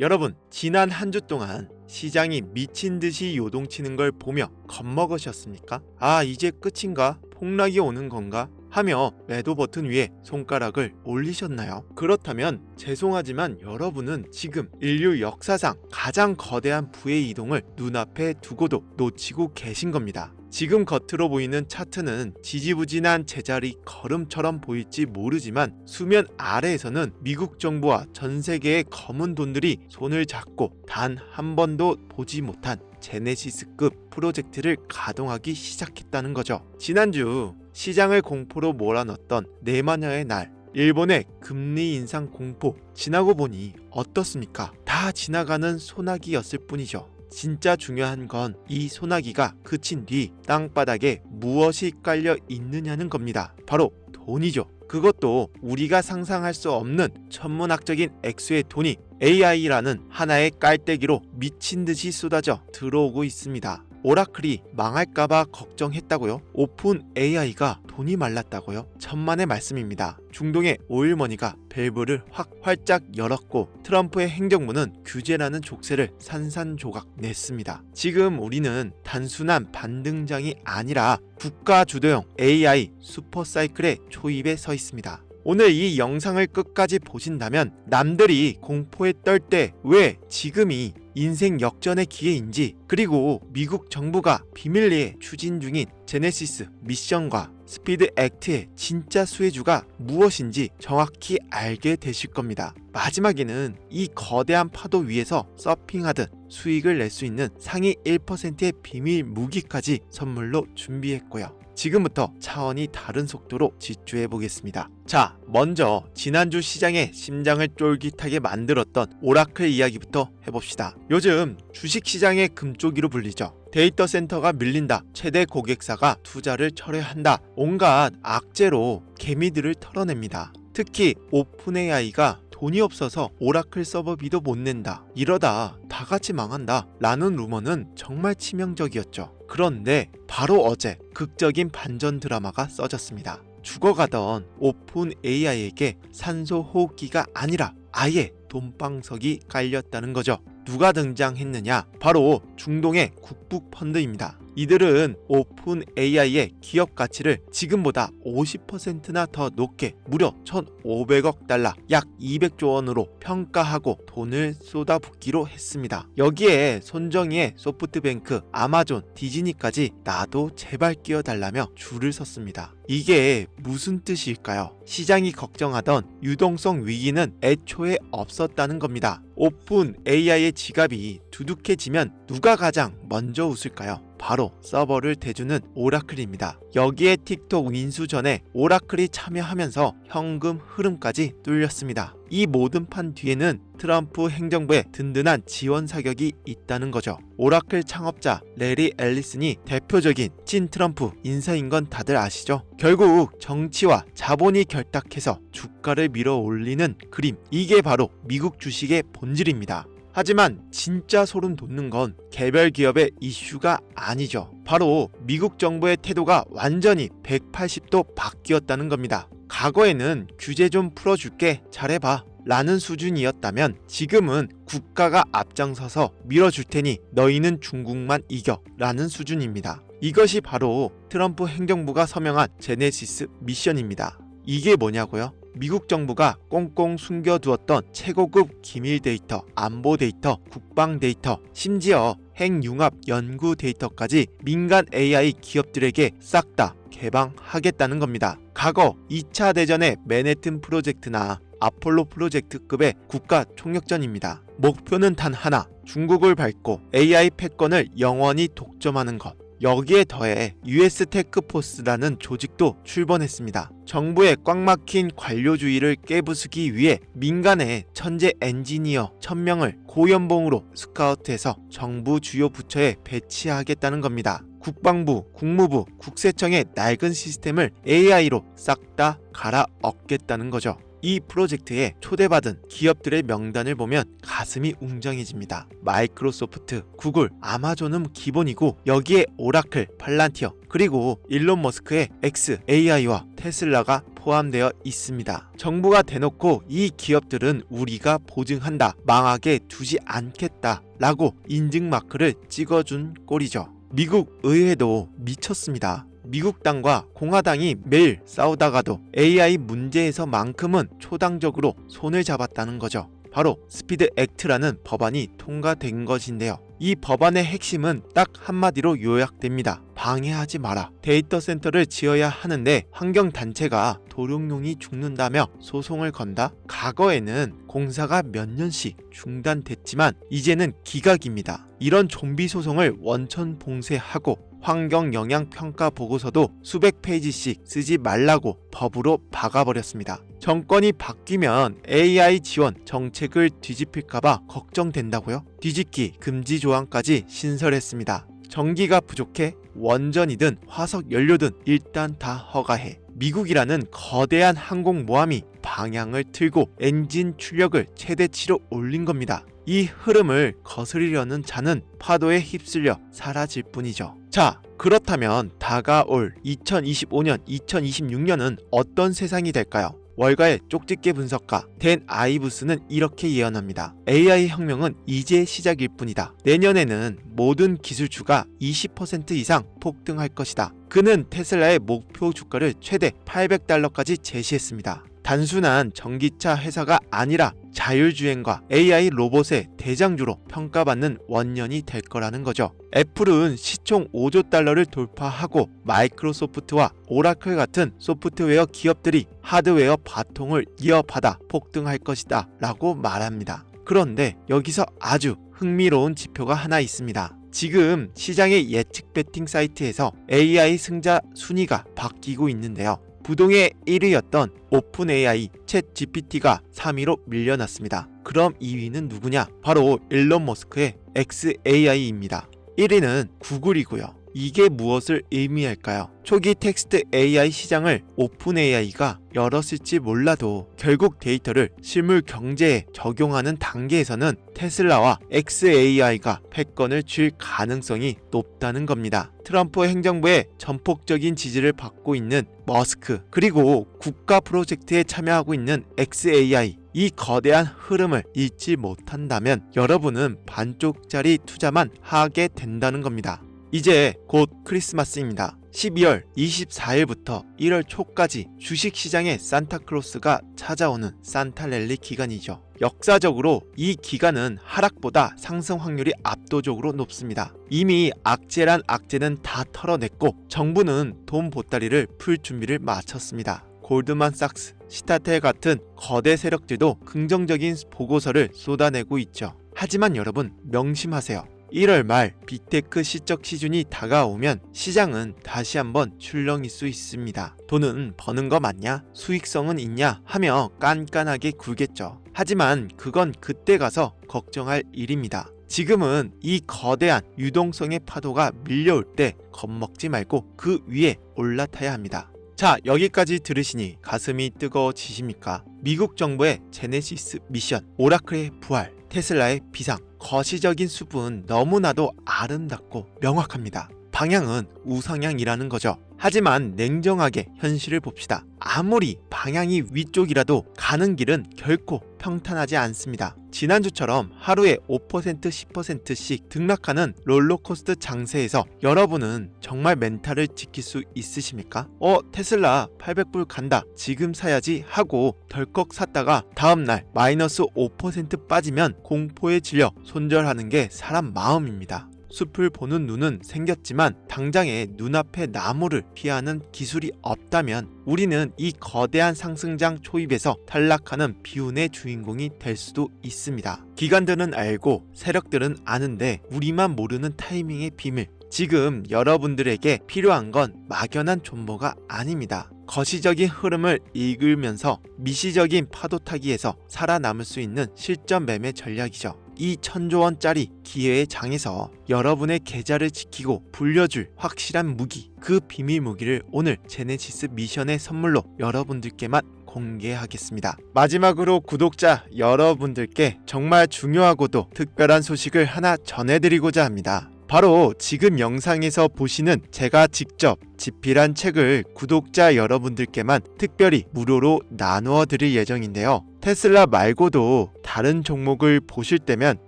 여러분, 지난 한 주 동안 시장이 미친 듯이 요동치는 걸 보며 겁먹으셨습니까? 아, 이제 끝인가? 폭락이 오는 건가? 하며 매도 버튼 위에 손가락을 올리셨나요? 그렇다면 죄송하지만 여러분은 지금 인류 역사상 가장 거대한 부의 이동을 눈앞에 두고도 놓치고 계신 겁니다. 지금 겉으로 보이는 차트는 지지부진한 제자리 걸음처럼 보일지 모르지만 수면 아래에서는 미국 정부와 전 세계의 검은 돈들이 손을 잡고 단 한 번도 보지 못한 제네시스급 프로젝트를 가동하기 시작했다는 거죠. 지난주 시장을 공포로 몰아넣었던 네마녀의 날 일본의 금리 인상 공포 지나고 보니 어떻습니까? 다 지나가는 소나기였을 뿐이죠. 진짜 중요한 건 이 소나기가 그친 뒤 땅바닥에 무엇이 깔려 있느냐는 겁니다. 바로 돈이죠. 그것도 우리가 상상할 수 없는 천문학적인 액수의 돈이 AI라는 하나의 깔때기로 미친 듯이 쏟아져 들어오고 있습니다. 오라클이 망할까봐 걱정했다고요? 오픈 AI가 돈이 말랐다고요? 천만의 말씀입니다. 중동의 오일머니가 밸브를 확 활짝 열었고 트럼프의 행정부는 규제라는 족쇄를 산산조각 냈습니다. 지금 우리는 단순한 반등장이 아니라 국가 주도형 AI 슈퍼사이클의 초입에 서 있습니다. 오늘 이 영상을 끝까지 보신다면 남들이 공포에 떨 때 왜 지금이 인생 역전의 기회인지 그리고 미국 정부가 비밀리에 추진 중인 제네시스 미션과 스피드 액트의 진짜 수혜주가 무엇인지 정확히 알게 되실 겁니다. 마지막에는 이 거대한 파도 위에서 서핑하듯 수익을 낼 수 있는 상위 1%의 비밀 무기까지 선물로 준비했고요. 지금부터 차원이 다른 속도로 집중해 보겠습니다. 자, 먼저 지난주 시장의 심장을 쫄깃하게 만들었던 오라클 이야기부터 해봅시다. 요즘 주식 시장의 금쪽이로 불리죠. 데이터 센터가 밀린다. 최대 고객사가 투자를 철회한다. 온갖 악재로 개미들을 털어냅니다. 특히 오픈 AI가 돈이 없어서 오라클 서버 비도 못 낸다. 이러다 다 같이 망한다. 라는 루머는 정말 치명적이었죠. 그런데 바로 어제 극적인 반전 드라마가 써졌습니다. 죽어가던 오픈 AI에게 산소 호흡기가 아니라 아예 돈방석이 깔렸다는 거죠. 누가 등장했느냐? 바로 중동의 국부 펀드입니다. 이들은 오픈 AI의 기업 가치를 지금보다 50%나 더 높게 무려 1,500억 달러, 약 200조 원으로 평가하고 돈을 쏟아붓기로 했습니다. 여기에 손정희의 소프트뱅크, 아마존, 디즈니까지 나도 제발 끼어달라며 줄을 섰습니다. 이게 무슨 뜻일까요? 시장이 걱정하던 유동성 위기는 애초에 없었다는 겁니다. 오픈 AI의 지갑이 두둑해지면 누가 가장 먼저 웃을까요? 바로 서버를 대주는 오라클입니다. 여기에 틱톡 인수 전에 오라클이 참여하면서 현금 흐름까지 뚫렸습니다. 이 모든 판 뒤에는 트럼프 행정부의 든든한 지원 사격이 있다는 거죠. 오라클 창업자 레리 앨리슨이 대표적인 친 트럼프 인사인 건 다들 아시죠? 결국 정치와 자본이 결탁해서 주가를 밀어 올리는 그림. 이게 바로 미국 주식의 본질입니다. 하지만 진짜 소름 돋는 건 개별 기업의 이슈가 아니죠. 바로 미국 정부의 태도가 완전히 180도 바뀌었다는 겁니다. 과거에는 규제 좀 풀어줄게 잘해봐 라는 수준이었다면 지금은 국가가 앞장서서 밀어줄 테니 너희는 중국만 이겨 라는 수준입니다. 이것이 바로 트럼프 행정부가 서명한 제네시스 미션입니다. 이게 뭐냐고요? 미국 정부가 꽁꽁 숨겨두었던 최고급 기밀 데이터, 안보 데이터, 국방 데이터, 심지어 핵융합 연구 데이터까지 민간 AI 기업들에게 싹 다 개방하겠다는 겁니다. 과거 2차 대전의 맨해튼 프로젝트나 아폴로 프로젝트급의 국가 총력전입니다. 목표는 단 하나, 중국을 밟고 AI 패권을 영원히 독점하는 것. 여기에 더해 US 테크포스라는 조직도 출범했습니다. 정부의 꽉 막힌 관료주의를 깨부수기 위해 민간의 천재 엔지니어 1000명을 고연봉으로 스카우트해서 정부 주요 부처에 배치하겠다는 겁니다. 국방부, 국무부, 국세청의 낡은 시스템을 AI로 싹 다 갈아 엎겠다는 거죠. 이 프로젝트에 초대받은 기업들의 명단을 보면 가슴이 웅장해집니다. 마이크로소프트, 구글, 아마존은 기본이고 여기에 오라클, 팔란티어, 그리고 일론 머스크의 X, AI와 테슬라가 포함되어 있습니다. 정부가 대놓고 이 기업들은 우리가 보증한다, 망하게 두지 않겠다 라고 인증 마크를 찍어준 꼴이죠. 미국 의회도 미쳤습니다. 미국 당과 공화당이 매일 싸우다가도 AI 문제에서만큼은 초당적으로 손을 잡았다는 거죠. 바로 스피드 액트라는 법안이 통과된 것인데요. 이 법안의 핵심은 딱 한마디로 요약됩니다. 방해하지 마라. 데이터 센터를 지어야 하는데 환경 단체가 도룡뇽이 죽는다며 소송을 건다. 과거에는 공사가 몇 년씩 중단됐지만 이제는 기각입니다. 이런 좀비 소송을 원천 봉쇄하고 환경 영향 평가 보고서도 수백 페이지씩 쓰지 말라고 법으로 박아버렸습니다. 정권이 바뀌면 AI 지원 정책을 뒤집힐까봐 걱정된다고요? 뒤집기 금지 조항까지 신설했습니다. 전기가 부족해 원전이든 화석 연료든 일단 다 허가해. 미국이라는 거대한 항공모함이 방향을 틀고 엔진 출력을 최대치로 올린 겁니다. 이 흐름을 거스리려는 자는 파도에 휩쓸려 사라질 뿐이죠. 자, 그렇다면 다가올 2025년, 2026년은 어떤 세상이 될까요? 월가의 쪽집게 분석가 댄 아이브스는 이렇게 예언합니다. AI 혁명은 이제 시작일 뿐이다. 내년에는 모든 기술주가 20% 이상 폭등할 것이다. 그는 테슬라의 목표 주가를 최대 800달러까지 제시했습니다. 단순한 전기차 회사가 아니라 자율주행과 AI 로봇의 대장주로 평가받는 원년이 될 거라는 거죠. 애플은 시총 5조 달러를 돌파하고 마이크로소프트와 오라클 같은 소프트웨어 기업들이 하드웨어 바통을 이어받아 폭등할 것이다 라고 말합니다. 그런데 여기서 아주 흥미로운 지표가 하나 있습니다. 지금 시장의 예측 배팅 사이트에서 AI 승자 순위가 바뀌고 있는데요. 부동의 1위였던 오픈 AI 챗 GPT가 3위로 밀려났습니다. 그럼 2위는 누구냐? 바로 일론 머스크의 XAI입니다. 1위는 구글이고요. 이게 무엇을 의미할까요? 초기 텍스트 AI 시장을 오픈 AI가 열었을지 몰라도 결국 데이터를 실물 경제에 적용하는 단계에서는 테슬라와 XAI가 패권을 쥘 가능성이 높다는 겁니다. 트럼프 행정부의 전폭적인 지지를 받고 있는 머스크 그리고 국가 프로젝트에 참여하고 있는 XAI 이 거대한 흐름을 잊지 못한다면 여러분은 반쪽짜리 투자만 하게 된다는 겁니다. 이제 곧 크리스마스입니다. 12월 24일부터 1월 초까지 주식시장에 산타클로스가 찾아오는 산타랠리 기간이죠. 역사적으로 이 기간은 하락보다 상승 확률이 압도적으로 높습니다. 이미 악재란 악재는 다 털어냈고 정부는 돈 보따리를 풀 준비를 마쳤습니다. 골드만삭스, 시타텔 같은 거대 세력들도 긍정적인 보고서를 쏟아내고 있죠. 하지만 여러분 명심하세요. 1월 말 빅테크 시적 시즌이 다가오면 시장은 다시 한번 출렁일 수 있습니다. 돈은 버는 거 맞냐? 수익성은 있냐? 하며 깐깐하게 굴겠죠. 하지만 그건 그때 가서 걱정할 일입니다. 지금은 이 거대한 유동성의 파도가 밀려올 때 겁먹지 말고 그 위에 올라타야 합니다. 자, 여기까지 들으시니 가슴이 뜨거워지십니까? 미국 정부의 제네시스 미션, 오라클의 부활, 테슬라의 비상, 거시적인 수분 너무나도 아름답고 명확합니다. 방향은 우상향이라는 거죠. 하지만 냉정하게 현실을 봅시다. 아무리 방향이 위쪽이라도 가는 길은 결코 평탄하지 않습니다. 지난주처럼 하루에 5% 10%씩 등락하는 롤러코스터 장세에서 여러분은 정말 멘탈을 지킬 수 있으십니까? 어, 테슬라 800불 간다. 지금 사야지 하고 덜컥 샀다가 다음날 마이너스 5% 빠지면 공포에 질려 손절하는 게 사람 마음입니다. 숲을 보는 눈은 생겼지만 당장에 눈앞의 나무를 피하는 기술이 없다면 우리는 이 거대한 상승장 초입에서 탈락하는 비운의 주인공이 될 수도 있습니다. 기관들은 알고 세력들은 아는데 우리만 모르는 타이밍의 비밀. 지금 여러분들에게 필요한 건 막연한 존버가 아닙니다. 거시적인 흐름을 읽으면서 미시적인 파도 타기에서 살아남을 수 있는 실전 매매 전략이죠. 이 천조 원짜리 기회의 장에서 여러분의 계좌를 지키고 불려줄 확실한 무기 그 비밀 무기를 오늘 제네시스 미션의 선물로 여러분들께만 공개하겠습니다. 마지막으로 구독자 여러분들께 정말 중요하고도 특별한 소식을 하나 전해드리고자 합니다. 바로 지금 영상에서 보시는 제가 직접 집필한 책을 구독자 여러분들께만 특별히 무료로 나누어 드릴 예정인데요. 테슬라 말고도 다른 종목을 보실 때면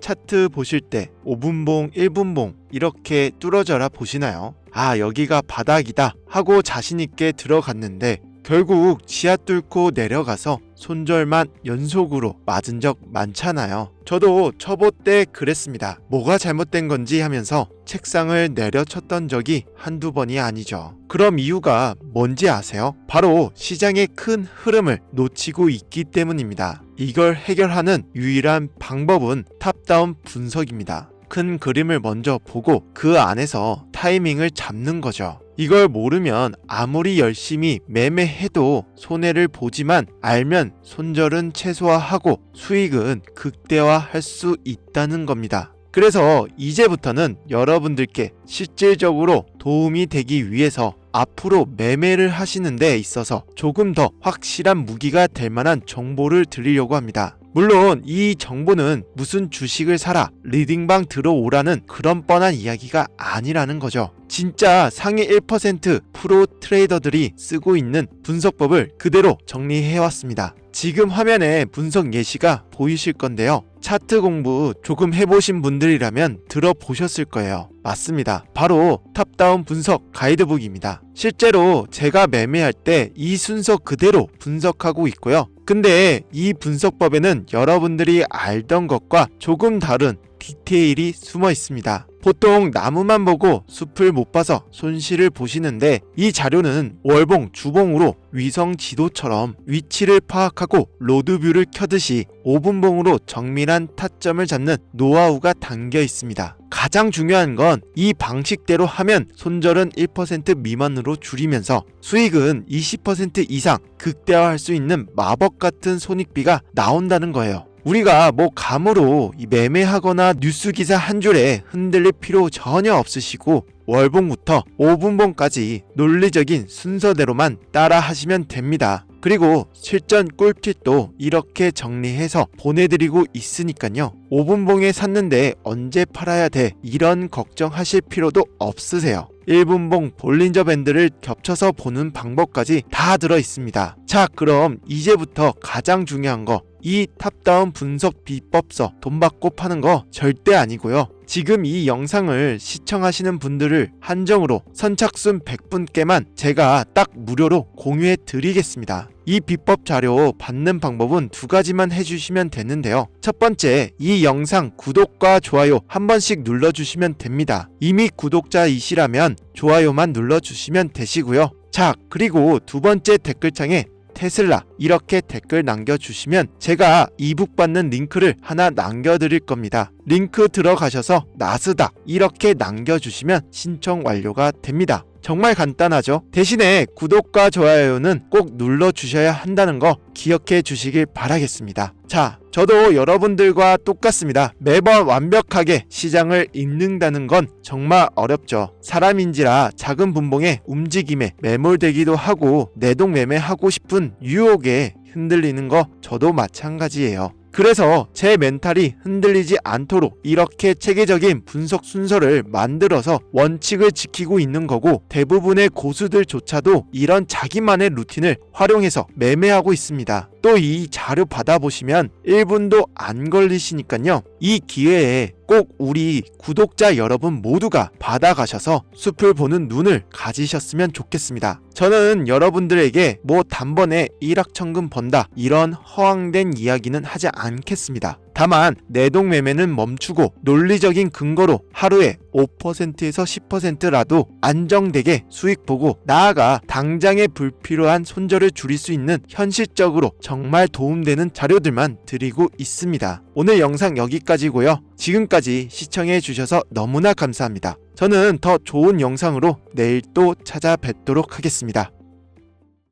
차트 보실 때 5분봉, 1분봉 이렇게 뚫어져라 보시나요? 아, 여기가 바닥이다 하고 자신있게 들어갔는데 결국 지하 뚫고 내려가서 손절만 연속으로 맞은 적 많잖아요. 저도 초보 때 그랬습니다. 뭐가 잘못된 건지 하면서 책상을 내려쳤던 적이 한두 번이 아니죠. 그럼 이유가 뭔지 아세요? 바로 시장의 큰 흐름을 놓치고 있기 때문입니다. 이걸 해결하는 유일한 방법은 탑다운 분석입니다. 큰 그림을 먼저 보고 그 안에서 타이밍을 잡는 거죠. 이걸 모르면 아무리 열심히 매매해도 손해를 보지만 알면 손절은 최소화하고 수익은 극대화할 수 있다는 겁니다. 그래서 이제부터는 여러분들께 실질적으로 도움이 되기 위해서 앞으로 매매를 하시는 데 있어서 조금 더 확실한 무기가 될 만한 정보를 드리려고 합니다. 물론 이 정보는 무슨 주식을 사라, 리딩방 들어오라는 그런 뻔한 이야기가 아니라는 거죠. 진짜 상위 1% 프로 트레이더들이 쓰고 있는 분석법을 그대로 정리해왔습니다. 지금 화면에 분석 예시가 보이실 건데요. 차트 공부 조금 해보신 분들이라면 들어보셨을 거예요. 맞습니다. 바로 탑다운 분석 가이드북입니다. 실제로 제가 매매할 때 이 순서 그대로 분석하고 있고요. 근데 이 분석법에는 여러분들이 알던 것과 조금 다른 디테일이 숨어 있습니다. 보통 나무만 보고 숲을 못 봐서 손실을 보시는데 이 자료는 월봉, 주봉으로 위성 지도처럼 위치를 파악하고 로드뷰를 켜듯이 5분봉으로 정밀한 타점을 잡는 노하우가 담겨 있습니다. 가장 중요한 건 이 방식대로 하면 손절은 1% 미만으로 줄이면서 수익은 20% 이상 극대화할 수 있는 마법 같은 손익비가 나온다는 거예요. 우리가 뭐 감으로 이 매매하거나 뉴스 기사 한 줄에 흔들릴 필요 전혀 없으시고 월봉부터 5분봉까지 논리적인 순서대로만 따라 하시면 됩니다. 그리고 실전 꿀팁도 이렇게 정리해서 보내드리고 있으니까요. 5분봉에 샀는데 언제 팔아야 돼? 이런 걱정하실 필요도 없으세요. 1분봉 볼린저 밴드를 겹쳐서 보는 방법까지 다 들어 있습니다. 자, 그럼 이제부터 가장 중요한 거. 이 탑다운 분석 비법서 돈 받고 파는 거 절대 아니고요. 지금 이 영상을 시청하시는 분들을 한정으로 선착순 100분께만 제가 딱 무료로 공유해 드리겠습니다. 이 비법 자료 받는 방법은 두 가지만 해주시면 되는데요. 첫 번째, 이 영상 구독과 좋아요 한 번씩 눌러주시면 됩니다. 이미 구독자이시라면 좋아요만 눌러주시면 되시고요. 자, 그리고 두 번째 댓글창에 테슬라 이렇게 댓글 남겨주시면 제가 이북 받는 링크를 하나 남겨드릴 겁니다. 링크 들어가셔서 나스닥 이렇게 남겨주시면 신청 완료가 됩니다. 정말 간단하죠? 대신에 구독과 좋아요는 꼭 눌러주셔야 한다는 거 기억해 주시길 바라겠습니다. 자, 저도 여러분들과 똑같습니다. 매번 완벽하게 시장을 읽는다는 건 정말 어렵죠. 사람인지라 작은 분봉의 움직임에 매몰되기도 하고 내동 매매하고 싶은 유혹에 흔들리는 거 저도 마찬가지예요. 그래서 제 멘탈이 흔들리지 않도록 이렇게 체계적인 분석 순서를 만들어서 원칙을 지키고 있는 거고 대부분의 고수들조차도 이런 자기만의 루틴을 활용해서 매매하고 있습니다. 또 이 자료 받아보시면 1분도 안 걸리시니까요. 이 기회에 꼭 우리 구독자 여러분 모두가 받아가셔서 숲을 보는 눈을 가지셨으면 좋겠습니다. 저는 여러분들에게 뭐 단번에 일확천금 번다 이런 허황된 이야기는 하지 않겠습니다. 다만 내동 매매는 멈추고 논리적인 근거로 하루에 5%에서 10%라도 안정되게 수익 보고 나아가 당장의 불필요한 손절을 줄일 수 있는 현실적으로 정말 도움되는 자료들만 드리고 있습니다. 오늘 영상 여기까지고요. 지금까지 시청해 주셔서 너무나 감사합니다. 저는 더 좋은 영상으로 내일 또 찾아뵙도록 하겠습니다.